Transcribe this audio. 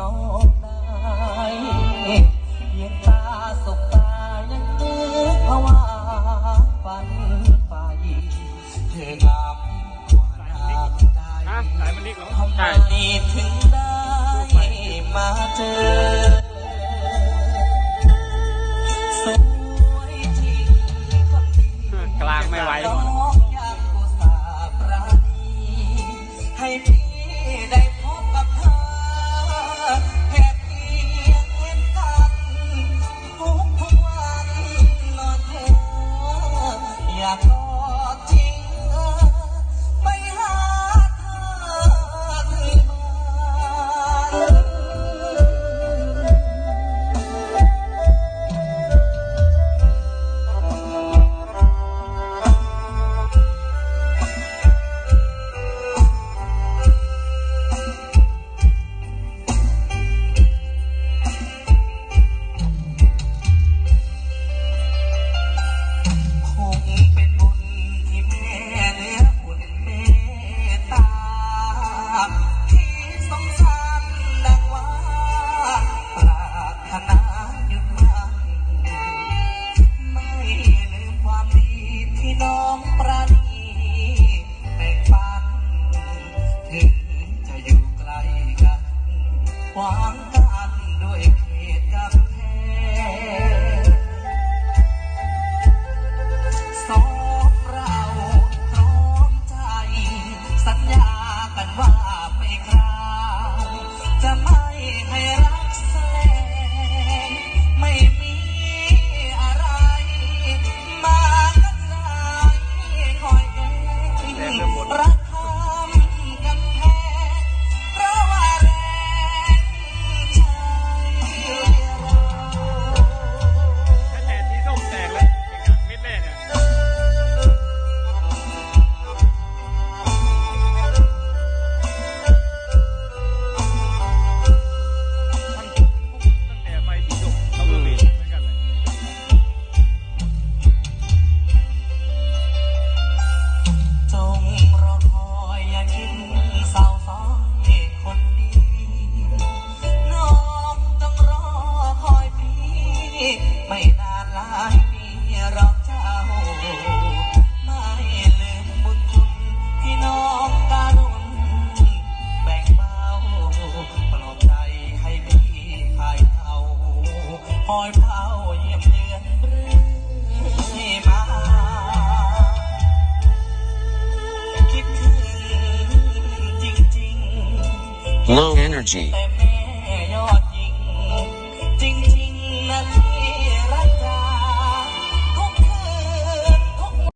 น้งตาสบตายังนึกภาวฝันไปเธองากว่าดาวใดฮะที่ถึงได้มาเจอกลางไม่ไหว Chao. ไม่นานหลายปีหรอกเจ้า ไม่ลืมบุญคุณที่น้องการุนแบ่งเบาปลอบใจให้พี่คลายเท่าคอยเผาเยี่ยมเยือนเรื่อยมาคิดถึงจริงๆ Low energy.